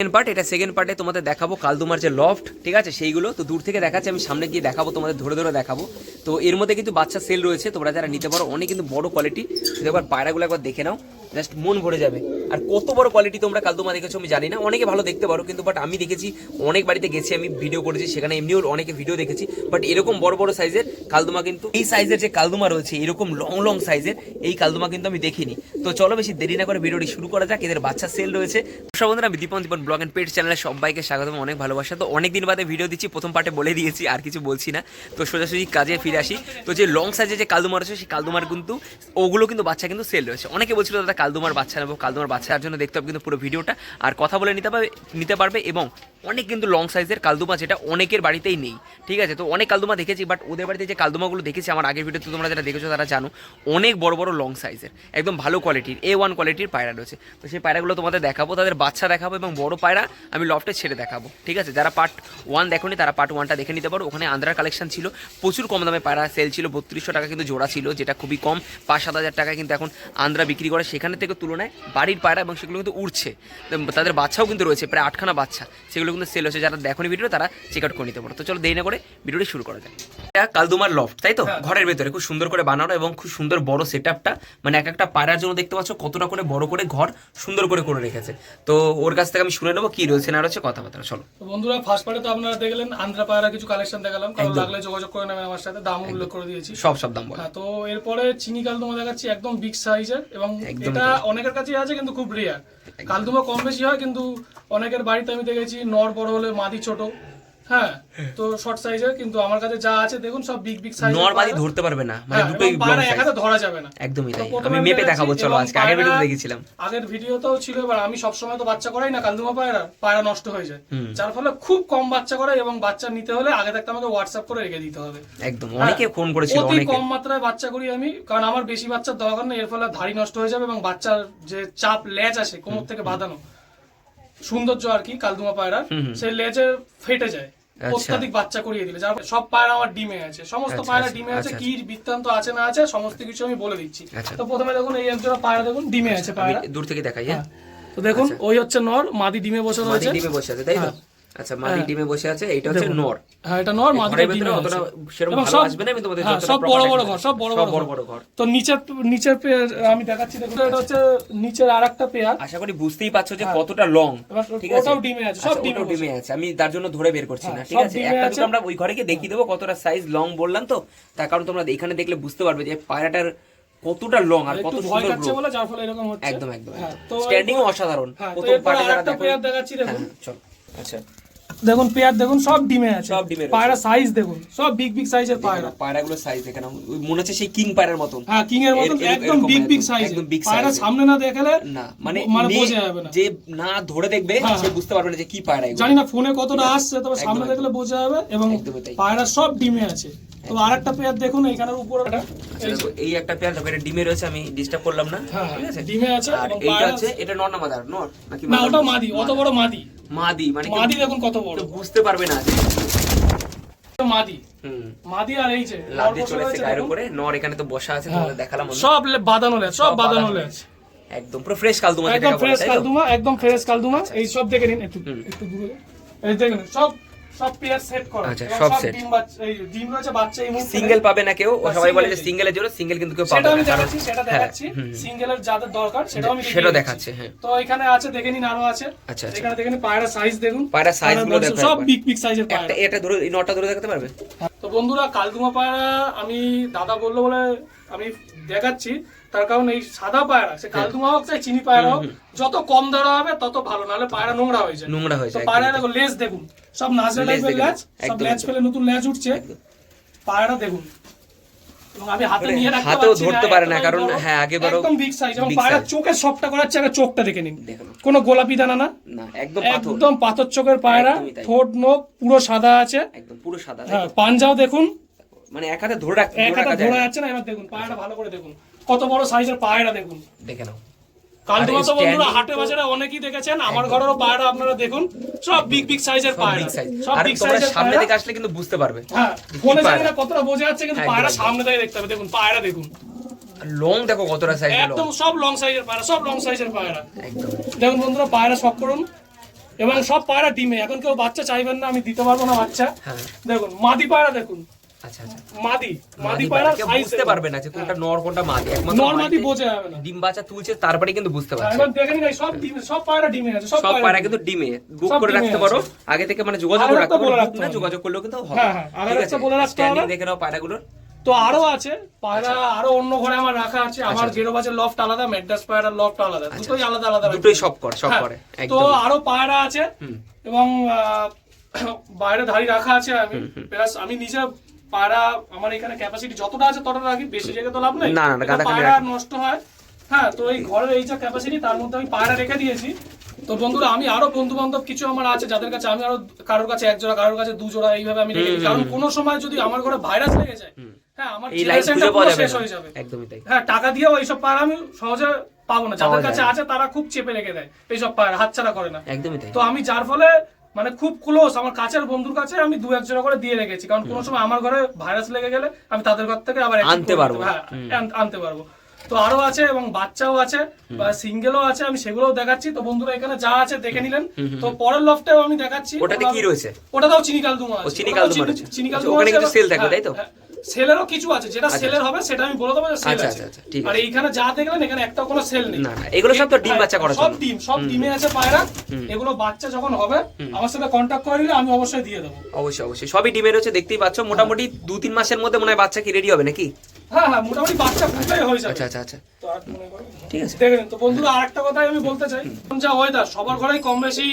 Second part এটা second পার্টে তোমাদের দেখাবো কালদুমার যে লফট ঠিক আছে? সেইগুলো তো দূর থেকে দেখাচ্ছি, আমি সামনে গিয়ে দেখাবো, তোমাদের ধরে ধরে দেখাবো। তো এর মধ্যে কিন্তু বাচ্চা সেল রয়েছে, তোমরা যারা নিতে পারো, অনেক কিন্তু বড় কোয়ালিটি একবার পায়রাগুলো একবার দেখে নাও। জাস্ট মন ভরে যাবে। আর কত বড় কোয়ালিটি তোমরা কালদুমা দেখেছ আমি জানি না। অনেকে ভালো দেখতে পারো, কিন্তু বাট আমি দেখেছি, অনেক বাড়িতে গেছি, আমি ভিডিও করেছি, সেখানে এমনিও অনেকে ভিডিও দেখেছি বাট এরকম বড় বড় সাইজের কালদুমা কিন্তু, এই সাইজের যে কালদুমা রয়েছে, এরকম লং লং সাইজের এই কালদুমা কিন্তু আমি দেখিনি। তো চলো বেশি দেরি না করে ভিডিওটি শুরু করা যাক, এদের বাচ্চা সেল রয়েছে। সব বন্ধুরা, আমি Dipan Dipan blog and pet চ্যানেলে সবাইকে স্বাগতম, অনেক ভালোবাসা। তো অনেক দিন বাদে ভিডিও দিচ্ছি, প্রথম পার্টে বলে দিয়েছি, আর কিছু বলছি না। তো সোজাসুজি কাজে ফিরে আসি। তো যে লং সাইজের যে কালদুমার রয়েছে, সেই কালদুমার কিন্তু, ওগুলো কিন্তু বাচ্চা কিন্তু সেল রয়েছে। অনেকে বলছিল, দাদা কালদুমার বাচ্চা নেব, কালদুমার বাচ্চার জন্য দেখতে হবে কিন্তু পুরো ভিডিওটা। আর কথা বলে নিতে পারবে নিতে পারবে এবং অনেক কিন্তু লং সাইজের কালদুমা যেটা অনেকের বাড়িতেই নেই, ঠিক আছে? তো অনেক কালদুমা দেখেছি বাট ওদের বাড়িতে যে কালদুমাগুলো দেখেছি, আমার আগের ভিডিওতে তোমরা যারা দেখেছ তারা জানো, অনেক বড় বড় লং সাইজের একদম ভালো কোয়ালিটির এ ওয়ান কোয়ালিটির পায়রা রয়েছে। তো সেই পায়রাগুলো তোমাদের দেখাবো, তাদের বাচ্চা দেখাবো এবং বড় পায়রা আমি লফটে ছেড়ে দেখাবো, ঠিক আছে? যারা পার্ট ওয়ান দেখোনি, তারা পার্ট ওয়ানটা দেখে নিতে পারো। ওখানে আন্ধ্রার কালেকশন ছিল, প্রচুর কম দামে পায়রা সেল ছিল, বত্রিশশো টাকা কিন্তু জোড়া ছিল, যেটা খুবই কম, পাঁচ সাত হাজার টাকায় কিন্তু এখন আন্ধ্রা বিক্রি করে। সেখানে থেকে তুলনায় বাড়ির পায়রা এবং সেগুলো কিন্তু উড়ছে। তাদের বাচ্চাও কিন্তু রয়েছে, প্রায় আটখানা বাচ্চা, সেগুলো কিন্তু সেল হচ্ছে যারা দেখোনি ভিডিও তারা চেক আউট করে নিতে পারো। তো চলো দেরি না করে ভিডিওটি শুরু করা যায় এটা কালদুমার লফট তাই তো? ঘরের ভেতরে খুব সুন্দর করে বানানো এবং খুব সুন্দর বড় সেট আপটা মানে এক একটা পায়রার জন্য দেখতে পাচ্ছ কতটা করে বড় করে ঘর সুন্দর করে করে রেখেছে। তো ওর কাছ থেকে আমি শুনে নেব কি রয়েছে না রয়েছে কথাবার্তা। চলো। বন্ধুরা ফার্স্ট পার্টে তো আপনারা দেখলেন আন্ধ্রা পায়রা কিছু কালেকশন দেখালাম। কারণ লাগলে যোগাযোগ করে নেবেন আমার সাথে দাম উল্লেখ করে দিয়েছি। সব সব দাম বলো। হ্যাঁ তো এরপরে চিনি কালদুমা দেখাচ্ছি একদম বিগ সাইজের এবং এটা অনেকের কাছেই আছে কিন্তু খুব রেয়ার কালদুমা কম বেশি হয় কিন্তু অনেকের বাড়িতে আমি দেখেছি নর বড় হলে মাটি ছোট। হ্যাঁ তো শর্ট সাইজের কিন্তু আমার কাছে যা আছে দেখুন সব বিগ বিগ সাইজ নর্মালি ধরতে পারবে না মানে দুটোই ব্লং সাইজ হাতে ধরা যাবে না। একদমই তাই। আমি মেপে দেখাবো চলো আজকে আগের ভিডিওতে দেখেছিলাম আগের ভিডিওতেও ছিল এবার আমি সবসময় তো বাচ্চা করাই না কালদুমা পায়রা পায়রা নষ্ট হয়ে যায়। যার ফলে খুব কম বাচ্চা করাই এবং বাচ্চা নিতে হলে আগে থাকতে আমাকে হোয়াটসঅ্যাপ করে রেখে দিতে হবে। একদম অনেকে ফোন করেছিল হ্যাঁ, অতি অনেকে। কম মাত্রায় বাচ্চা করি আমি কারণ আমার বেশি বাচ্চার দরকার নেই এর ফলে ধাড়ি নষ্ট হয়ে যাবে এবং বাচ্চার যে চাপ লেজ আসে কোমর থেকে বাঁধানো সৌন্দর্য আর কি কালদুমা পায়রা হুম হুম। সেই লেজের ফেটে যায়। অত্যাধিক বাচ্চা করিয়ে দিলে যার সব পায়রা আমার ডিমে আছে সমস্ত আচ্ছা, পায়রা আচ্ছা, ডিমে আছে আচ্ছা, কি বৃত্তান্ত আছে না আছে সমস্ত কিছু আমি বলে দিচ্ছি। আচ্ছা। তো প্রথমে দেখুন এই একজোড়া পায়রা দেখুন ডিমে আছে পায়রা। দূর থেকে দেখাই হ্যাঁ। তো দেখুন ওই হচ্ছে নর মাদি ডিমে বসে রয়েছে ডিমে বসে আছে তাই তো? আচ্ছা মাদি ডিমে বসে আছে এইটা হচ্ছে নর। হ্যাঁ এটা নর মাদি ডিমে অতটা সেরকম ভালো আসবে না আমি তোমাদের হ্যাঁ, সব বড় বড় ঘর সব বড় বড় বড় ঘর। তো নিচের নিচের পেয়ার আমি দেখাচ্ছি দেখুন এটা হচ্ছে নিচের আর একটা পেয়ার। আশা করি বুঝতেই পারছ যে কতটা লং ঠিক আছে? ওটাও ডিমে আছে, সব আচ্ছা, ডিমে ডিমে আছে। আমি তার জন্য ধরে বের করছি না হ্যাঁ, ঠিক আছে? একটা। দুটো আমরা ওই ঘরে গিয়ে দেখিয়ে দেবো কতটা সাইজ লং বললাম তো। তার কারণ তোমরা এখানে দেখলে বুঝতে পারবে যে পায়রাটার কতটা লং আর কত সুন্দর বলে যার ফলে এরকম হচ্ছে। একদম একদম হ্যাঁ, স্ট্যান্ডিং অসাধারণ। হ্যাঁ, প্রথম পার্টে দেখো। দেখাচ্ছি দেখুন। হ্যাঁ, চলো। আচ্ছা। দেখুন পেয়ার দেখুন সব ডিমে আছে। সব ডিমে পায়রা সাইজ দেখুন সব বিগ বিগ সাইজের পায়রা। পায়রাগুলো সাইজ দেখে নাও। ওই মনে হচ্ছে সেই কিং পায়রার মতন। হ্যাঁ কিং এর মতন একদম বিগ বিগ সাইজ একদম big পায়রা সামনে না দেখালে না মানে মানে বোঝা যাবে না। যে না ধরে দেখবে হ্যাঁ, সে হ্যাঁ। বুঝতে পারবে না যে কি পায়রা এগুলো। জানি না ফোনে কতটা আসছে তবে সামনে দেখলে বোঝা যাবে এবং পায়রা সব ডিমে আছে। তো আরেকটা পেয়ার দেখুন এখানের উপরে আচ্ছা, এই একটা পেয়ার দেখো এটা ডিমে রয়েছে আমি ডিস্টার্ব করলাম না। হ্যাঁ, ঠিক আছে? ডিমে আছে আর এইটা পায়রা- এটা নর না মাদার? নর? নাকি না ওটা মাদি অত বড় মাদি। মাদি মানে মাদি দেখুন কত বড়। বুঝতে পারবে না মাদি। মাদি আর এই যে লাদি চলে এসেছে গায়ের উপরে। নর এখানে তো বসা আছে তাহলে দেখালাম আমি। সব বাঁধানো লেজ সব বাঁধানো লেজ। একদম পুরো ফ্রেশ কালদুমা একদম ফ্রেশ? কালদুমা একদম ফ্রেশ কালদুমা। এই সব দেখে নিন একটু একটু দূরে। এই দেখুন সব সব পেয়ার সেট করা। আচ্ছা, সব set। ডিম বাচ্চা ডিম রয়েছে বাচ্চা এই মুহূর্তে সিঙ্গেল পাবে না কেউ সবাই বলে যে সিঙ্গেলের জন্য সিঙ্গেল কিন্তু কেউ পাবে সেটা আমি দেখাচ্ছি সেটা হ্যাঁ, দেখাচ্ছি। সিঙ্গেলের যাদের দরকার সেটাও আমি দিচ্ছি। দেখাচ্ছে হ্যাঁ। তো এখানে আছে দেখে নিন আরও আছে। আচ্ছা, আচ্ছা। এখানে দেখে নিন পায়রা সাইজ দেখুন। পায়রা পায়রারগুলো বংশ দেখো সব বিগ বিগ সাইজের পায়রা। এটা ধরে এই নটা ধরে দেখাতে পারবে? তো বন্ধুরা কালদুমা পায়রা আমি দাদা বলল বলে আমি দেখাচ্ছি তার কারণ এই সাদা পায়রা সে কালদুমা হোক চাই চিনি পায়রা হোক যত কম ধরা হবে তত ভালো নাহলে পায়রা নোংরা হয়ে যায়। নোংরা হয়ে যায় পায়রা দেখো লেজ দেখুন সব লেজ টাইপের লেজ সব লেজ ফেলে নতুন লেজ উঠছে। পায়রা দেখুন এবং আমি হাতে মানে নিয়ে রাখতে হাতেও ধরতে পারে না, কারণ। হ্যাঁ, আগে বড় একদম বিগ সাইজ এবং পায়রা size। চোখের সবটা করাচ্ছে আগে চোখটা দেখে নিন। কোনো গোলাপি দানা না? না একদম পাথর। একদম পাথর চোখের পায়রা একদমই ঠোঁট নোখ পুরো সাদা আছে। একদম পুরো সাদা। হ্যাঁ পাঞ্জাও দেখুন মানে এক হাতে ধরে রাখ এক হাতে ধরে যাচ্ছে না? এবার দেখুন পায়রাটা ভালো করে দেখুন। কত বড় সাইজের পায়রা দেখুন। দেখে নাও। কালদুমা তো standing বন্ধুরা হাটে বাজারে অনেকেই দেখেছেন আমার ঘরেরও পায়রা আপনারা দেখুন সব বিগ বিগ সাইজের সব পায়রা। সব বিগ সাইজের সামনে থেকে আসলে কিন্তু বুঝতে পারবে হ্যাঁ ফোনে জানি না কতটা বোঝা যাচ্ছে কিন্তু পায়রা সামনে থেকে দেখতে হবে। দেখুন পায়রা দেখুন। লং দেখো কতটা সাইজ একদম সব লং সাইজের পায়রা সব লং সাইজের পায়রা। একদম। দেখুন বন্ধুরা পায়রা সব করুন। এবং সব পায়রা ডিমে এখন কেউ বাচ্চা চাইবেন না আমি দিতে পারব না বাচ্চা। হ্যাঁ। দেখুন মাদি পায়রা দেখুন। আচ্ছা আচ্ছা। মাদি মাদি মাদি পায়রা কেউ সাইজ বুঝতে পারবে না যে কোনটা নর কোনটা মাদি। একমাত্র নর্মাদি বাড়িতে বোঝা যাবে না। ডিম বাচ্চা তুলছে তারপরে কিন্তু বুঝতে সব ডিমে সব পায়রা ডিমে আছে সব সব পায়রা পায়রা কিন্তু ডিমে। বুক করে রাখতে পারো। আগে থেকে মানে যোগাযোগ আগে করে রাখতে পারো না যোগাযোগ করলেও কিন্তু হবে। হ্যাঁ, হ্যাঁ, আগে একটা বলে রাখতে হবে। দেখে নাও পায়রাগুলোর। তো আরও আছে পায়রা আরও অন্য ঘরে আমার রাখা আছে। আমার আচ্ছা। লফট আলাদা লফট আলাদা। দুটোই আলাদা আলাদা দুটোই সব কর সব হ্যাঁ, করে তো আরও পায়রা আছে। এবং বাইরে ধাড়ি রাখা আছে আমি। প্লাস আমি নিজে পায়রা আমার এখানে ক্যাপাসিটি যতটা আছে ততটা রাখি বেশি জায়গা তো লাভ নেই। না, না, গাদাখানি নষ্ট হয়। হ্যাঁ তো এই ঘরের এই যে ক্যাপাসিটি তার মধ্যে আমি পায়রা রেখে দিয়েছি। তো বন্ধুরা আমি আরও বন্ধু বান্ধব কিছু আমার আছে যাদের কাছে আমি আরও কারোর কাছে এক জোড়া কারোর কাছে দু জোড়া এইভাবে আমি রেখে কারণ কোনো সময় যদি আমার ঘরে ভাইরাস লেগে যায় হ্যাঁ আমার এই লাইন generation টা খুঁজে পাওয়া পুরো শেষ হয়ে যাবে। একদমই তাই। হ্যাঁ টাকা দিয়েও এইসব পায়রা আমি সহজে পাবো না। যাদের কাছে আছে তারা খুব চেপে রেখে দেয়। এইসব পায়রা হাতছাড়া করে না। একদমই তাই। তো আমি যার ফলে মানে খুব ক্লোজ আমার কাছের বন্ধুর কাছে আমি দু এক জোড়া করে দিয়ে রেখেছি। কারণ কোনো সময় আমার ঘরে ভাইরাস লেগে গেলে আমি তাদের ঘর থেকে আবার আনতে পারব। হ্যাঁ আনতে পারব। তো আরও আছে এবং বাচ্চাও আছে বা সিঙ্গেলও আছে আমি সেগুলোও দেখাচ্ছি। তো বন্ধুরা এখানে যা আছে দেখে নিলেন। তো পরের লফটেও আমি দেখাচ্ছি। ওটাতে কি রয়েছে? ওটাতেও চিনিকাল দুমা আছে। চিনিকাল দুমা আছে চিনিকাল দুমা আচ্ছা, ওখানে কিছু সেল হ্যাঁ, তাই তো? হ্যাঁ। সেলেরও কিছু আছে যেটা সেলের হবে সেটা আমি বলে দেবো যে সেল আচ্ছা, আছে। আচ্ছা, আচ্ছা, ঠিক আর এইখানে যা দেখলেন এখানে একটা কোনো সেল নেই। না না এগুলো সব তো ডিম হ্যাঁ, বাচ্চা করার সব ডিম সব ডিমে আছে পায়রা। এগুলো বাচ্চা যখন হবে আমার সাথে কন্ট্যাক্ট করে নিলে আমি অবশ্যই দিয়ে দেবো। অবশ্যই অবশ্যই। সবই ডিমের হচ্ছে দেখতেই পাচ্ছ। মোটামুটি দু তিন মাসের মধ্যে মনে হয় বাচ্চা কি রেডি হবে নাকি? হ্যাঁ হ্যাঁ মোটামুটি বাচ্চা ফুটাই হয়ে যাবে। আচ্ছা আচ্ছা আচ্ছা। মনে করো। ঠিক আছে। দেখে নিন। তো বন্ধুরা আরেকটা কথাই আমি বলতে চাই। যা ওয়েদার সবার ঘরেই কম বেশি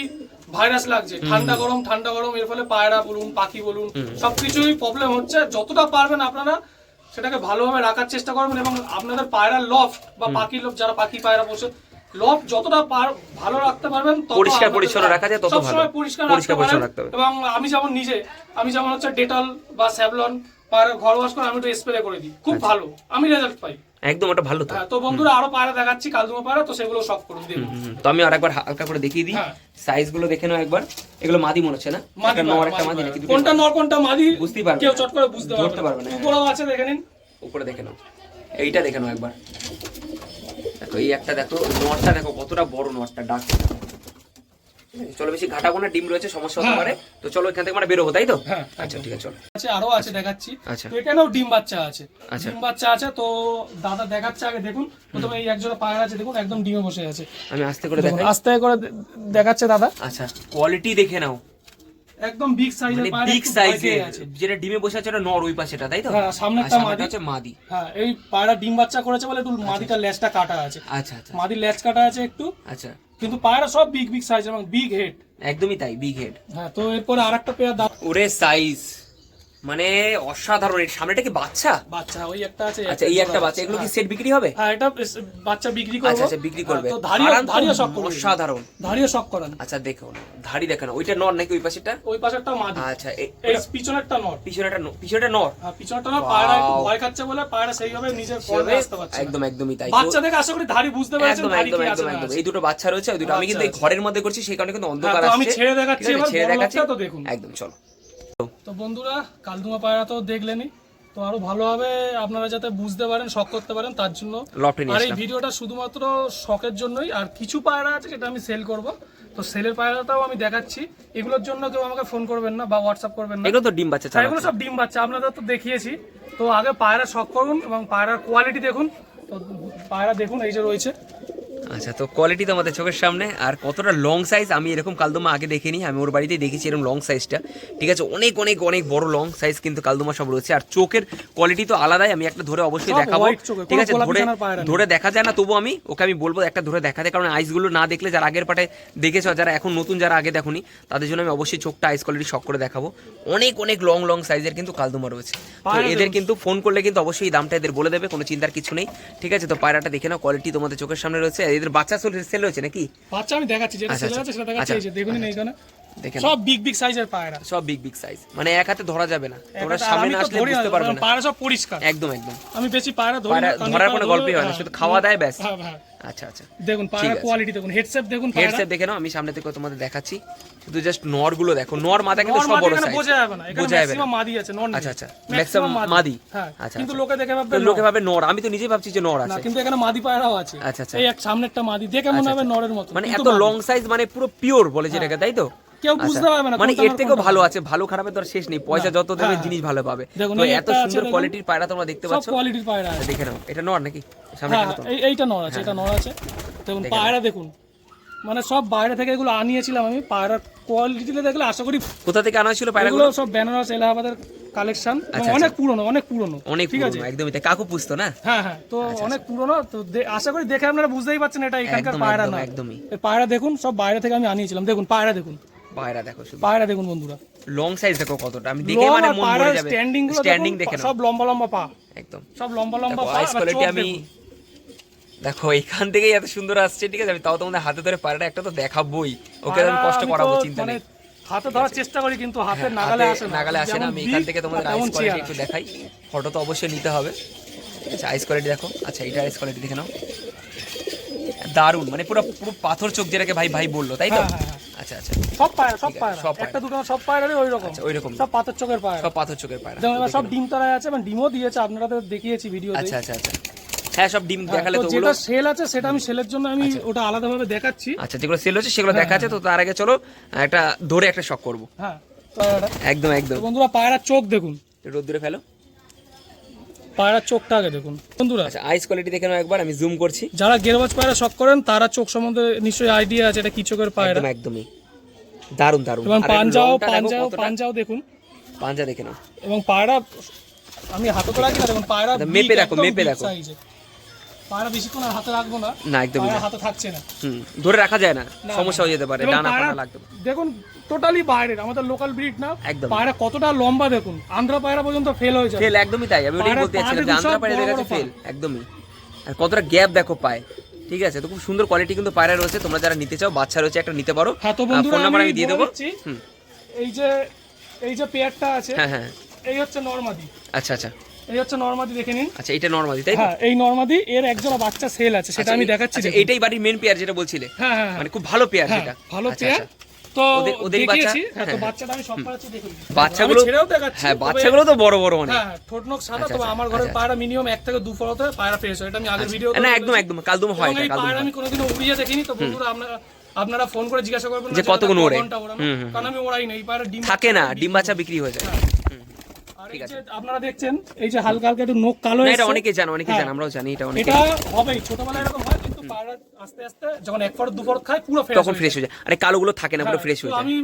ভাইরাস লাগছে। ঠান্ডা গরম ঠান্ডা গরম এর ফলে পায়রা বলুন পাখি বলুন সবকিছুই প্রবলেম হচ্ছে। যতটা পারবেন আপনারা সেটাকে ভালোভাবে রাখার চেষ্টা করবেন এবং আপনাদের পায়রার লফট বা পাখি লফট যারা পাখি পায়রা বসে লফট যতটা ভালো রাখতে পারবেন পরিষ্কার পরিচ্ছন্ন রাখা যায় তত সবসময় ভালো। পরিষ্কার পরিষ্কার রাখতে হবে। এবং আমি যেমন নিজে আমি যেমন হচ্ছে ডেটল বা স্যাভলন পায়রা ঘর ওয়াশ করে আমি একটু স্প্রে করে দিই। খুব আচ্ছা। ভালো। আমি রেজাল্ট পাই। একদম ওটা ভালো তো। হ্যাঁ, তো বন্ধুরা আরও পায়রা দেখাচ্ছি কালদুমা পায়রা তো সেগুলো সব করে দিই তো আমি আরেকবার হালকা করে দেখিয়ে দিই। হ্যাঁ। সাইজগুলো দেখে নাও একবার। এগুলো মাদি মনে হচ্ছে না? মাদি একটা নর একটা মাদি নাকি কোনটা নর? কোনটা মাদি বুঝতে পারবে কেউ চট করে বুঝতে পারবে পারবে না উপরে উপরেও আছে দেখে নিন। উপরে দেখে নাও। এইটা দেখে নাও একবার। দেখো এই একটা দেখো নরটা দেখো কতটা বড় নরটা ডাক। চলো বেশি ঘাটা গোনা ডিম রয়েছে সমস্যা হতে হ্যাঁ। পারে। তো চলো এখান থেকে আমরা বেরোবো তাই তো? হ্যাঁ, আচ্ছা ঠিক আছে চলো। আছে আরও আছে দেখাচ্ছি। আচ্ছা। তো এখানেও ডিম বাচ্চা আছে। আচ্ছা। ডিম বাচ্চা আছে তো দাদা দেখাচ্ছে আগে দেখুন। প্রথমে এই একজোড়া পায়রা আছে দেখুন একদম ডিমে বসে আছে। আমি আস্তে করে দেখাই। আস্তে করে দেখাচ্ছে দাদা। আচ্ছা কোয়ালিটি দেখে নাও। একদম বিগ সাইজের মানে পায়রা বিগ সাইজে আছে। যেটা ডিমে বসে আছে ওটা নর ওই পাশেটা তাই তো? হ্যাঁ, সামনে একটা মাদি। হচ্ছে মাদি। হ্যাঁ এই পায়রা ডিম বাচ্চা করেছে বলে একটু মাদিটা লেজটা কাটা আছে। আচ্ছা আচ্ছা। মাদির লেজ কাটা আছে একটু। আচ্ছা। কিন্তু পায়রা সব বিগ বিগ সাইজ এবং বিগ হেড একদমই তাই বিগ হেড হ্যাঁ তো এরপরে আরেকটা পেয়ার ওরে সাইজ মানে অসাধারণ এর সামনেটা কি বাচ্চা? বাচ্চা ওই একটা আছে আচ্ছা এই একটা বাচ্চা এগুলো কি সেট বিক্রি হবে? হ্যাঁ এটা বাচ্চা বিক্রি করব। আচ্ছা আচ্ছা বিক্রি করবে। হ্যাঁ, তো ধারিও হারান তো ধারিও করবে অসাধারণ। ধারিও শখ করান। আচ্ছা দেখো ধাড়ি দেখো না ওইটা নর নাকি ওই পাশেটা ওই পাশেরটা মাদি। আচ্ছা এই পিছনেরটা নট পিছনেটা ন- পিছনেটা নর? আর পিছনেরটা নট পায়রা একটু. ভয় খাচ্ছে বলে পায়রা সেইভাবে নিজের ফর্মে আসতে পারছে একদম একদমই তাই। তো- বাচ্চা দেখে আশা করি ধারি বুঝতে পেরেছেন একদম একদম কি আছে একদম। একদম এই দুটো বাচ্চা রয়েছে ওই দুটো আমি কিন্তু এই ঘরের মধ্যে করছি সেই কারণে কিন্তু অন্ধকার হ্যাঁ, তো আমি ছেড়ে দেখাচ্ছি, আছে, ছেড়ে দেখাচ্ছি। তো দেখুন। একদম চলো। তো বন্ধুরা কালদুমা পায়রা তো দেখলেনই। তো আরও ভালোভাবে আপনারা যাতে বুঝতে পারেন শখ করতে পারেন তার জন্য। আর এই ভিডিওটা শুধুমাত্র শখের জন্যই। আর কিছু পায়রা আছে যেটা আমি সেল করব। তো সেলের পায়রাটাও আমি দেখাচ্ছি। এগুলোর জন্য কেউ আমাকে ফোন করবেন না বা হোয়াটসঅ্যাপ করবেন না। এগুলো তো ডিম বাচ্চা হ্যাঁ, এগুলো সব ডিম বাচ্চা আপনাদের তো দেখিয়েছি। তো আগে পায়রা শখ করুন এবং পায়রার কোয়ালিটি দেখুন। তো পায়রা দেখুন এই যে রয়েছে। আচ্ছা তো কোয়ালিটি তো আমাদের চোখের সামনে। আর কতটা লং সাইজ আমি এরকম কালদমা আগে দেখিনি। আমি ওর বাড়িতেই দেখেছি এরকম লং সাইজটা ঠিক আছে অনেক অনেক অনেক বড় লং সাইজ কিন্তু কালদমা সব রয়েছে। আর চোখের কোয়ালিটি তো আলাদাই আমি একটা ধরে অবশ্যই দেখাবো। ঠিক আছে ধরে। ধরে দেখা যায় না তবু আমি ওকে আমি বলব একটা ধরে দেখা যায়। কারণ আইসগুলো না দেখলে যারা আগের পাটে দেখেছ যারা এখন নতুন যারা আগে দেখোনি তাদের জন্য আমি অবশ্যই চোখটা আইস কোয়ালিটি শখ করে দেখাবো। অনেক অনেক লং লং সাইজের কিন্তু কালদমা রয়েছে। তো এদের কিন্তু ফোন করলে কিন্তু অবশ্যই দামটা এদের বলে দেবে কোনো চিন্তার কিছু নেই। ঠিক আছে তো পায়রাটা দেখে নাও কোয়ালিটি তোমাদের চোখের সামনে রয়েছে। এদের বাচ্চা সেল হয়েছে নাকি? বাচ্চা আমি দেখাচ্ছি যেটা আচ্ছা, সেল আছে সেটা দেখাচ্ছি আচ্ছা। এই যে দেখুন। সব বিগ বিগ সাইজের পায়রা। সব বিগ বিগ সাইজ মানে এক হাতে ধরা যাবে না। তোমরা সামনে আমি না তো আসলে বুঝতে পারবে না। পায়রা সব পরিষ্কার। একদম একদম। আমি বেশি পায়রা ধরি না, ধরার কোনো গল্পই হয় না শুধু খাওয়া দেয় ব্যাস। হ্যাঁ, হ্যাঁ। আচ্ছা আচ্ছা। দেখুন পায়রা কোয়ালিটি দেখুন দেখুন দেখে নাও আমি সামনে থেকে তোমাদের দেখাচ্ছি। শুধু জাস্ট নরগুলো দেখো। নর মাথা কিন্তু সব বড় সাইজ বোঝা যাবে না। এখানে বোঝা যাবে না। মাদি আছে নন আচ্ছা আচ্ছা। ম্যাক্সিমাম মাদি। হ্যাঁ আচ্ছা কিন্তু আচ্ছা। লোকে দেখে ভাববে লোকে ভাবে নর। আমি তো নিজে ভাবছি যে নর আছে। কিন্তু এখানে মাদি পায়রাও আছে। আচ্ছা, আচ্ছা। এই এক সামনেরটা মাদি। দেখে মনে হবে নরের মতো। মানে এত লং সাইজ মানে পুরো পিওর বলে যেটাকে তাই তো? কেউ আচ্ছা। বুঝতে পারবে না মানে এর থেকেও ভালো আছে ভালো খারাপের তো শেষ নেই। পয়সা যত দেবে হ্যাঁ, জিনিস ভালো পাবে। তো এত সুন্দর কোয়ালিটির পায়রা তোমরা দেখতে সব কোয়ালিটির পায়রা আছে। দেখে নাও এটা নর নাকি? সামনে হ্যাঁ এইটা নর আছে এটা নর আছে। দেখুন পায়রা দেখুন। মানে সব বাইরে থেকে এগুলো আনিয়েছিলাম আমি পায়রার কোয়ালিটিতে দেখলে আশা করি কোথা থেকে আনা ছিল পায়রাগুলো? সব বেনারস এলাহাবাদের কালেকশন আচ্ছা, অনেক পুরনো অনেক পুরনো অনেক ঠিক আছে? একদমই তাই। কাকু পুষতো না? হ্যাঁ হ্যাঁ তো অনেক পুরনো তো আশা করি দেখে আপনারা বুঝতেই পারছেন এটা এখানকার পায়রা না একদমই। পায়রা দেখুন সব বাইরে থেকে আমি আনিয়েছিলাম। দেখুন পায়রা দেখুন। পায়রা দেখো শুধু। পায়রা দেখুন বন্ধুরা। লং সাইজ দেখো কতটা। আমি দেখে মানে মন ভরে যাবে। স্ট্যান্ডিং স্ট্যান্ডিং দেখে সব লম্বা লম্বা পা। একদম। সব লম্বা লম্বা পা আইস কোয়ালিটি আমি দেখো এখান থেকেই এত সুন্দর আসছে ঠিক আছে? আমি তাও তোমাদের হাতে ধরে পায়রাটা একটা তো দেখাবোই। ওকে আমি কষ্ট করাবো চিন্তা মানে নেই। হাতে ধরার চেষ্টা করি কিন্তু হাতের হ্যাঁ, নাগালে আসে না। নাগালে আসে না আমি এখান থেকে তোমাদের আইস কোয়ালিটি একটু দেখাই। ফটো তো অবশ্যই নিতে হবে। ঠিক আছে আইস কোয়ালিটি দেখো। আচ্ছা এটা আইস কোয়ালিটি দেখে নাও। দারুণ মানে পুরো পুরো পাথর চোখ যেটাকে ভাই ভাই বলল তাই তো? হ্যাঁ, হ্যাঁ। আচ্ছা আচ্ছা সব পায়রা সব পায়রা। একটা দুটো সব পায়রারই ওই রকম। আচ্ছা ওই রকম সব পাথর চোখের পায়রা। সব পাথর চোখের পায়রা। যেমন সব ডিম তলায় আছে এবং ডিমও দিয়েছে আপনারা তো দেখিয়েছি ভিডিওতে আচ্ছা আচ্ছা আচ্ছা। হ্যাঁ সব ডিম দেখালে তো যেটা সেল আছে সেটা আমি সেলের জন্য আমি ওটা আলাদাভাবে দেখাচ্ছি। আচ্ছা যেগুলো সেল হচ্ছে সেগুলো দেখা আছে তো তার আগে চলো একটা ধরে একটা শখ করব। হ্যাঁ একদম একদম। বন্ধুরা পায়রার চোখ দেখুন। রোদ্দুরে ফেলো। পায়রার চোখটা আগে দেখুন। বন্ধুরা আচ্ছা আইস কোয়ালিটি দেখে নাও একবার আমি জুম করছি। যারা গেরবাজ পায়রা শখ করেন তারা চোখ সম্বন্ধে নিশ্চয়ই আইডিয়া আছে এটা কি চোখের পায়রা। একদম একদমই। দারুণ দারুণ এবং পাঞ্জাও পাঞ্জাও পাঞ্জাও দেখুন। পাঞ্জা দেখে নাও। এবং পায়রা আমি হাতে তো রাখি না দেখুন পায়রা আচ্ছা, মেপে রাখো, মেপে এর। পায়রা বেশিক্ষণ আর হাতে রাখব না না একদমই পায়রা হাতে থাকছে না। হুম ধরে রাখা যায় না সমস্যা হয়ে যেতে পারে ডানা পায়রা- লাগতে পারে। দেখুন টোটালি বাইরের আমাদের লোকাল ব্রিড না। একদম। পায়রা কতটা লম্বা দেখুন আন্ধ্রা পায়রা পর্যন্ত ফেল হয়ে যায় ফেল একদমই তাই আমি ওটাই বলতে চাচ্ছিলাম যে আন্ধ্রা পায়রা পা। ফেল একদমই। আর কতটা গ্যাপ দেখো পায় ঠিক আছে তো খুব সুন্দর কোয়ালিটি কিন্তু পায়রা রয়েছে তোমরা যারা নিতে চাও বাচ্চা রয়েছে একটা নিতে পারো। হ্যাঁ তো বন্ধুরা ফোন নাম্বার আমি দিয়ে দেবো। এই যে এই যে পেয়ারটা আছে হ্যাঁ হ্যাঁ। এই হচ্ছে নরমাদি। আচ্ছা আচ্ছা। এই হচ্ছে নরমাদি দেখে নিন। আচ্ছা এটা নর্মালি তাই হ্যাঁ এই নরমাদি এর একজোড়া বাচ্চা সেল আছে সেটা আমি আচ্ছা, দেখাচ্ছি আচ্ছা, এটাই বাড়ির মেন পেয়ার যেটা বলছিলে? হ্যাঁ হ্যাঁ মানে খুব ভালো পেয়ার হ্যাঁ সেটা ভালো পেয়ার। তো ওদের- বাচ্চা? হ্যাঁ তো হ্যাঁ, বাচ্চাটা আমি সব পাচ্ছি দেখুন। বাচ্চাগুলো ছেড়েও দেখাচ্ছি হ্যাঁ বাচ্চাগুলো তো বড় বড় অনেক। হ্যাঁ ঠোঁট সাদা তবে আমার ঘরের আচ্ছা। পায়রা মিনিমাম এক থেকে দু পায়রা ফ্রেশ হয়। এটা আমি আগের ভিডিও না একদম একদম কালদম হয় এবং এটা কালদম পায়রা আমি কোনোদিনও উড়িয়ে দেখিনি তো বন্ধুরা আপনারা আপনারা ফোন করে জিজ্ঞাসা করবেন যে কতক্ষণ ওড়ে? কারণ আমি ওড়াই না এই পায়রা ডিম থাকে না ডিম বাচ্চা বিক্রি হয়ে যায়। আর এই আপনারা দেখছেন এই যে হালকা হালকা একটু নখ কালো এটা অনেকে জানে অনেকে হ্যাঁ। জানে আমরাও জানি এটা অনেকে এটা হবেই ছোটবেলায় এরকম হয় কিন্তু পায়রা আস্তে আস্তে যখন এক ফর দু ফর খায় পুরো ফ্রেশ তখন ফ্রেশ হয়ে যায়। আরে কালোগুলো থাকে না পুরো ফ্রেশ হয়ে যায়। আমি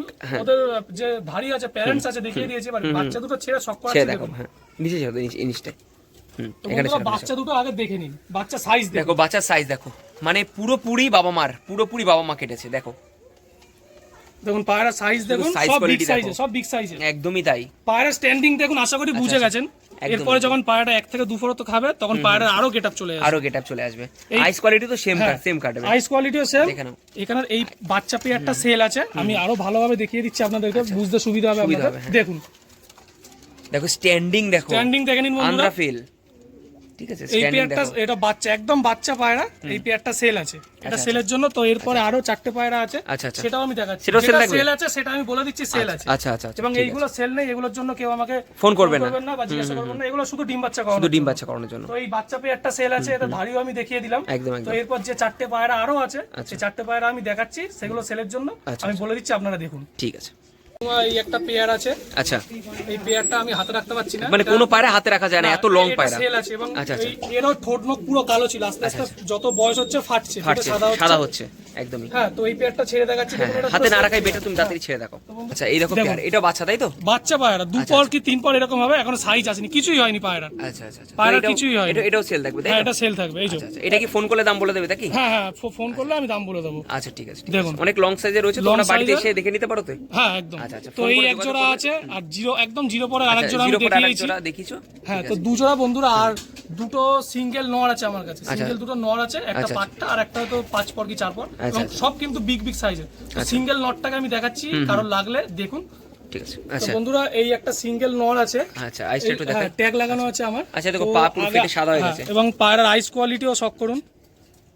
ওদের যে ধাড়ি আছে প্যারেন্টস আছে দেখিয়ে দিয়েছি এবার বাচ্চা দুটো ছেড়ে শখ করা ছেড়ে দেখো হ্যাঁ। নিচে যাও এই জিনিসটাই এখানে ছেড়ে বাচ্চা দুটো আগে দেখে নিন। বাচ্চা সাইজ দেখো বাচ্চার সাইজ দেখো। মানে পুরোপুরি বাবা মার পুরোপুরি বাবা মা কেটেছে দেখো। দেখুন পায়রা সাইজ দেখুন সব বিগ সাইজে সব বিগ সাইজে একদমই তাই। পায়রা স্ট্যান্ডিং দেখুন আশা করি বুঝে আচ্ছা, গেছেন। এরপরে যখন পায়রাটা এক থেকে দু ফোরত খাবে তখন পায়রার আরও গেটআপ চলে যাবে আরও গেটআপ চলে আসবে। আইস কোয়ালিটি তো সেম হ্যাঁ। সেম কাটবে। আইস কোয়ালিটিও সেম এখানে এই বাচ্চা পেয়ারটা সেল আছে। আমি আরও ভালোভাবে দেখিয়ে দিচ্ছি আপনাদেরকে বুঝতে সুবিধা হবে আচ্ছা। আপনাদের। হ্যাঁ। দেখুন। দেখো স্ট্যান্ডিং দেখো। স্ট্যান্ডিং দেখে নিন বন্ধুরা। আন্দ্রা ফিল ঠিক আছে এই পেয়ারটা এটা বাচ্চা একদম বাচ্চা পায়রা এই পেয়ারটা সেল আছে। এটা সেলের জন্য তো এরপরে আরও চারটে পায়রা আছে। আচ্ছা, আচ্ছা। সেটাও আমি দেখাচ্ছি। সেটাও sell সেল আছে সেটা আমি বলে দিচ্ছি সেল আছে। আচ্ছা আচ্ছা আচ্ছা এবং এইগুলো সেল নেই এগুলোর জন্য কেউ আমাকে ফোন করবেন না। না বা জিজ্ঞাসা করবেন না এগুলো শুধু ডিম বাচ্চা শুধু ডিম বাচ্চা করানোর জন্য। তো এই বাচ্চা পেয়ারটা সেল আছে এটা আমি দেখিয়ে দিলাম। একদম তো এরপর যে চারটে পায়রা আরও আছে আচ্ছা। সেই চারটে পায়রা আমি দেখাচ্ছি সেগুলো সেলের জন্য। আচ্ছা, আমি বলে দিচ্ছি আপনারা দেখুন। ঠিক আছে। এই একটা পেয়ার আছে। আচ্ছা। এই পেয়ারটা আমি হাতে রাখতে পারছি না। মানে কোনো পায়রা হাতে রাখা যায় না এত লং পায়রা। সেল আছে এবং। এই এরও ঠোঁট নখ পুরো কালো ছিল আস্তে আস্তে যত বয়স হচ্ছে ফাটছে সাদা হচ্ছে। একদমই। হ্যাঁ তো এই পেয়ারটা ছেড়ে দেখাচ্ছি দেখুন, হাতে না রাখাই বেটার তুমি তাড়াতাড়ি ছেড়ে দেখো। আচ্ছা এই দেখো পেয়ার এটা বাচ্চা তাই তো? বাচ্চা পায়রা দু পর কি তিন পর এরকম হবে এখন সাইজ আসেনি কিছুই হয়নি পায়রা আচ্ছা আচ্ছা আচ্ছা। পায়রা এটাও- কিছুই হয়নি। এটা- এটাও সেল থাকবে তাই হ্যাঁ এটা সেল থাকবে এই যে। এটা কি ফোন করলে দাম বলে দেবে হ্যাঁ হ্যাঁ ফোন করলে আমি দাম বলে দেবো। আচ্ছা ঠিক আছে দেখুন। অনেক লং সাইজের রয়েছে তোমরা বাড়িতে এর- এসে দেখে নিতে পারো তো? হ্যাঁ একদম। তো এই এক জোড়া আছে আর জিরো একদম জিরো পরে আরেক আচ্ছা, জোড়া আমি দেখিয়েছি। দেখিছো হ্যাঁ তো দু জোড়া বন্ধুরা আর দুটো সিঙ্গেল নর আছে আমার কাছে। সিঙ্গেল দুটো নর আছে একটা আচ্ছা। পাটটা আর একটা তো পাঁচ পর কি চার পর। আচ্ছা, এবং আচ্ছা। সব কিন্তু বিগ বিগ সাইজের সিঙ্গেল নটটাকে আমি দেখাচ্ছি কারণ লাগলে দেখুন। ঠিক আছে। আচ্ছা। বন্ধুরা এই একটা সিঙ্গেল নর আছে। আচ্ছা আইসটা একটু দেখাই। ট্যাগ লাগানো আছে আমার। আচ্ছা, দেখো, পা পুরো সাদা হয়ে হ্যাঁ, গেছে। এবং পায়ের আইস কোয়ালিটিও শক করুন।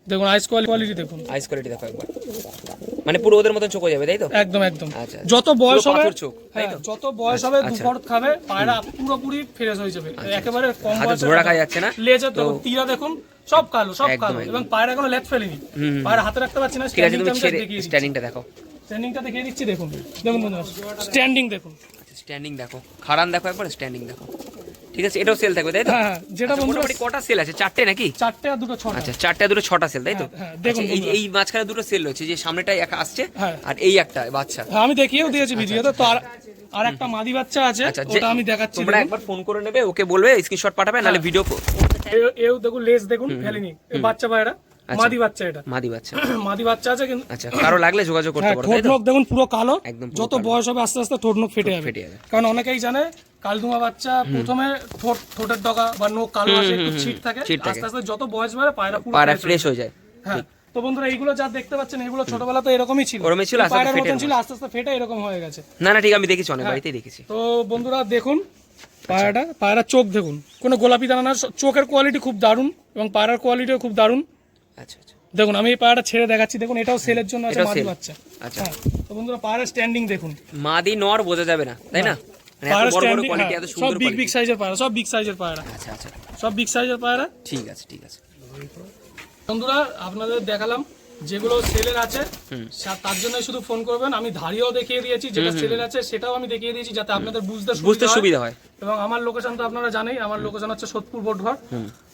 দেখুন আইস কোয়ালিটি দেখুন। আইস কোয়ালিটি দেখো একবার। মানে পুরো ওদের মতন চোখ হয়ে যাবে তাই তো? একদম একদম। আচ্ছা, আচ্ছা। যত বয়স হবে চোখ, হ্যাঁ? যত বয়স হবে আচ্ছা। দুপর খাবে পায়রা পুরোপুরি ফ্রেশ হয়ে যাবে। একেবারে কম বয়সে ধরে রাখা যাচ্ছে না? লেজের তো- তীরা দেখুন সব কালো সব কালো। এবং পায়রা কোনো লেট ফেলেনি। পায়রা হাতে রাখতে পারছি না স্ট্যান্ডিংটা দেখো। স্ট্যান্ডিংটা দেখিয়ে দিচ্ছি দেখুন। দেখুন বন্ধুরা স্ট্যান্ডিং দেখুন। আচ্ছা স্ট্যান্ডিং দেখো। খাড়ান দেখো একবার স্ট্যান্ডিং দেখো। ঠিক আছে এটাও সেল থাকবে তাই তো? হ্যাঁ হ্যাঁ, যেটা আচ্ছা, মোটামুটি কটা সেল আছে? চারটে নাকি? চারটে আর দুটো ছটা। আচ্ছা চারটে আর দুটো ছটা সেল তাই তো? হ্যাঁ, দেখুন আচ্ছা, এই এই মাঝখানে দুটো সেল রয়েছে যে সামনেটাই একা আসছে। আর এই একটা বাচ্চা। আমি দেখিয়েও দিয়েছি ভিডিওতে তো আর আর একটা মাদি বাচ্চা আছে আচ্ছা ওটা আমি দেখাচ্ছি তোমরা একবার ফোন করে নেবে ওকে বলবে স্ক্রিনশট পাঠাবে নাহলে ভিডিও এও দেখুন লেজ দেখুন ফেলেনি। বাচ্চা আচ্ছা। মাদি বাচ্চা এটা। মাদি বাচ্চা। মাদি বাচ্চা আছে কিন্তু। আচ্ছা কারও লাগলে যোগাযোগ করতে হ্যাঁ পারো ঠোঁট নখ দেখুন পুরো কালো। একদম যত বয়স হবে আস্তে আস্তে ঠোঁট নখ ফেটে যাবে। ফেটে যাবে। কারণ অনেকেই জানে কালদুমা বাচ্চা প্রথমে ঠোঁট ঠোঁটের ডগা বা নখ কালো আসে একটু ছিট থাকে আস্তে আস্তে যত বয়স বাড়ে পায়রা পুরো পায়রা ফ্রেশ হয়ে যায়। হ্যাঁ তো বন্ধুরা এইগুলো যা দেখতে পাচ্ছেন এগুলো ছোটবেলা তো এরকমই ছিল। ওরমই ছিল, আস্তে আস্তে ফেটে ছিল আস্তে আস্তে ফেটে এরকম হয়ে গেছে। না না ঠিক আমি দেখেছি হ্যাঁ। অনেক বাড়িতেই দেখেছি। তো বন্ধুরা দেখুন পায়রাটা পায়রার চোখ দেখুন। কোনো গোলাপি দানা না চোখের কোয়ালিটি খুব দারুণ এবং পায়রার কোয়ালিটিও খুব দারুণ। আচ্ছা আচ্ছা। দেখুন আমি এই পাড়াটা ছেড়ে দেখাচ্ছি। দেখুন এটাও সেলের জন্য আছে মাদি বাচ্চা। আচ্ছা। হ্যাঁ তো বন্ধুরা পাড়া স্ট্যান্ডিং দেখুন। মাদি নর বোঝা যাবে না তাই না? মানে বড় স্ট্যান্ডিং সব বিগ বিগ সাইজের পায়রা সব বিগ সাইজের পায়রা আচ্ছা আচ্ছা। সব বিগ সাইজের পায়রা ঠিক আছে ঠিক আছে। বন্ধুরা আপনাদের দেখালাম যেগুলো সেলের আছে তার জন্য শুধু ফোন করবেন। আমি ধারিও দেখিয়ে দিয়েছি যেটা সেলের আছে সেটাও আমি দেখিয়ে দিয়েছি যাতে আপনাদের বুঝতে বুঝতে। সুবিধা হয়। এবং আমার লোকেশন তো আপনারা জানেই আমার লোকেশন হচ্ছে সোদপুর বোটঘর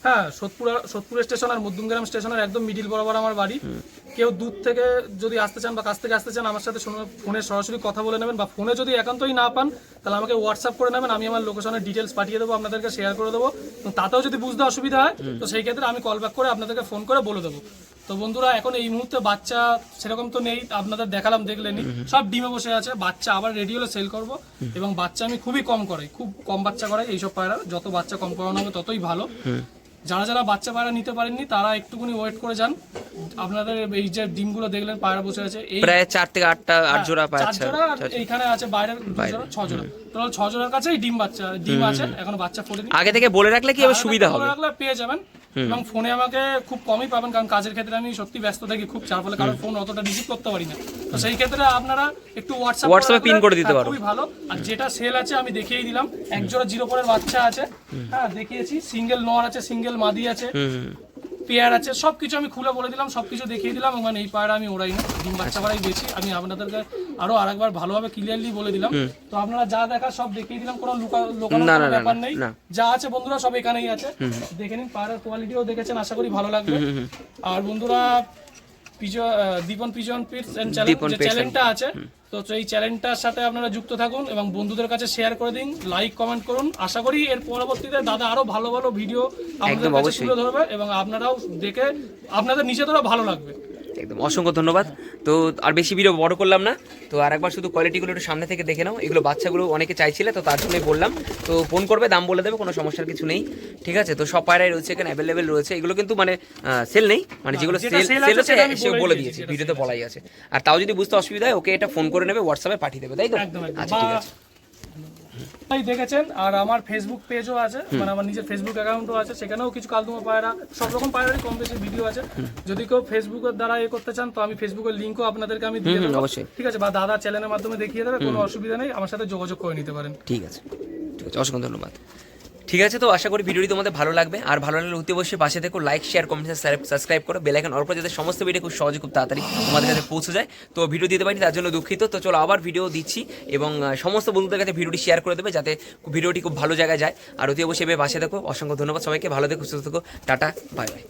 হ্যাঁ সোদপুর সোদপুর স্টেশন আর মধ্যমগ্রাম স্টেশনের একদম মিডিল বরাবর আমার বাড়ি। কেউ দূর থেকে যদি আসতে চান বা কাছ থেকে আসতে চান আমার সাথে ফোনে সরাসরি কথা বলে নেবেন বা ফোনে যদি একান্তই না পান তাহলে আমাকে হোয়াটসঅ্যাপ করে নেবেন আমি আমার লোকেশনের ডিটেলস পাঠিয়ে দেবো আপনাদেরকে শেয়ার করে দেবো। তাতেও যদি বুঝতে অসুবিধা হয় তো সেই ক্ষেত্রে আমি কল ব্যাক করে আপনাদেরকে ফোন করে বলে দেবো। তো বন্ধুরা এখন এই মুহূর্তে বাচ্চা সেরকম তো নেই আপনাদের দেখালাম দেখলেনি সব ডিমে বসে আছে বাচ্চা আবার রেডি হলে সেল করব। এবং বাচ্চা আমি খুবই কম করাই খুব কম বাচ্চা করাই এইসব পায়রা যত বাচ্চা কম করানো হবে ততই ভালো। যারা যারা বাচ্চা পায়রা নিতে পারেননি তারা একটুখানি ওয়েট করে যান। আপনাদের এই যে ডিমগুলো দেখলেন পায়রা বসে আছে এই প্রায় চার থেকে আটটা আট জোড়া হ্যাঁ, চার জোড়া এইখানে আছে বাইরের জোড়া ছ জোড়া। টোটাল ছ জোড়ার কাছেই ডিম বাচ্চা ডিম আছে এখন বাচ্চা ফোটেনি। আগে থেকে বলে রাখলে কি হবে সুবিধা হবে? রাখলে পেয়ে যাবেন। এবং ফোনে আমাকে খুব কমই পাবেন কারণ কাজের ক্ষেত্রে আমি সত্যি ব্যস্ত থাকি খুব যার ফলে কারণ ফোন অতটা রিসিভ করতে পারি না। তো সেই ক্ষেত্রে আপনারা একটু হোয়াটসঅ্যাপ হোয়াটসঅ্যাপে পিন করে দিতে পারো। খুবই ভালো। আর যেটা সেল আছে আমি দেখিয়েই দিলাম। একজোড়া জিরো পরের বাচ্চা আছে। হ্যাঁ দেখিয়েছি। সিঙ্গেল নর আছে সিঙ্গেল মাদি আছে। পেয়ার আছে সবকিছু আমি খুলে বলে দিলাম সবকিছু দেখিয়ে দিলাম এবং এই পায়রা আমি ওড়াই না ডিম বাচ্চা পাড়াই বেশি আমি আপনাদেরকে আরও আরেকবার ভালোভাবে ক্লিয়ারলি বলে দিলাম। তো আপনারা যা দেখা সব দেখিয়ে দিলাম কোনো লুকা- না, ব্যাপার নেই। যা আছে বন্ধুরা সব এখানেই আছে। দেখে নিন পায়রার কোয়ালিটিও দেখেছেন আশা করি ভালো লাগবে। আর বন্ধুরা pigeon Dipan pigeon pets and challenge যে চ্যানেলটা আছে তো এই চ্যানেলটার সাথে আপনারা যুক্ত থাকুন এবং বন্ধুদের কাছে শেয়ার করে দিন লাইক কমেন্ট করুন। আশা করি এর পরবর্তীতে দাদা আরও ভালো ভালো ভিডিও আপনাদের কাছে তুলে ধরবে এবং আপনারাও দেখে আপনাদের নিজেদেরও ভালো লাগবে। একদম। অসংখ্য ধন্যবাদ। তো আর বেশি ভিডিও বড় করলাম না। তো আর একবার শুধু কোয়ালিটিগুলো একটু সামনে থেকে দেখে নাও। এগুলো বাচ্চাগুলো অনেকে চাইছিলে তো তার জন্যই বললাম। তো ফোন করবে দাম বলে দেবে কোনো সমস্যার কিছু নেই। ঠিক আছে? তো সব পায়রাই রয়েছে এখানে অ্যাভেলেবেল রয়েছে। এগুলো কিন্তু মানে সেল নেই। মানে যেগুলো সেল সেল হচ্ছে সেটা আমি সে বলেই বলে দিয়েছি, ভিডিওতে বলাই আছে। আর তাও যদি বুঝতে অসুবিধা হয় ওকে এটা ফোন করে নেবে হোয়াটসঅ্যাপে পাঠিয়ে দেবে তাই তো? আচ্ছা ঠিক আছে। দেখেছেন আর আমার ফেসবুক পেজও আছে মানে আমার নিজের ফেসবুক অ্যাকাউন্টও আছে সেখানেও কিছু কালদুমা পায়রা সব রকম পায়রারই কম বেশি ভিডিও আছে। যদি কেউ ফেসবুকের দ্বারা এ করতে চান তো আমি ফেসবুকের লিঙ্কও আপনাদেরকে আমি দিয়ে দেবো। ঠিক আছে বা দাদা চ্যানেলের মাধ্যমে দেখিয়ে দেবে কোনো অসুবিধা নেই আমার সাথে যোগাযোগ করে নিতে পারেন। ঠিক আছে ঠিক আছে অসংখ্য ধন্যবাদ। ঠিক আছে তো? আশা করি ভিডিওটি তোমাদের ভালো লাগবে। আর ভালো লাগলে অতি অবশ্যই পাশে দেখো লাইক শেয়ার কমেন্ট সাবস্ক্রাইব করো। বেলাইকন অল্প যাতে সমস্ত ভিডিও খুব সহজে খুব তাড়াতাড়ি তোমাদের কাছে পৌঁছে যায়। তো ভিডিও দিতে পারি তার জন্য দুঃখিত। তো চলো আবার ভিডিও দিচ্ছি এবং সমস্ত বন্ধুদের কাছে ভিডিওটি শেয়ার করে দেবে যাতে ভিডিওটি খুব ভালো জায়গায় যায়। আর অতি অবশ্যই পাশে দেখো অসংখ্য ধন্যবাদ সবাইকে। ভালো দেখো সুস্থ থেকো। Tata bye bye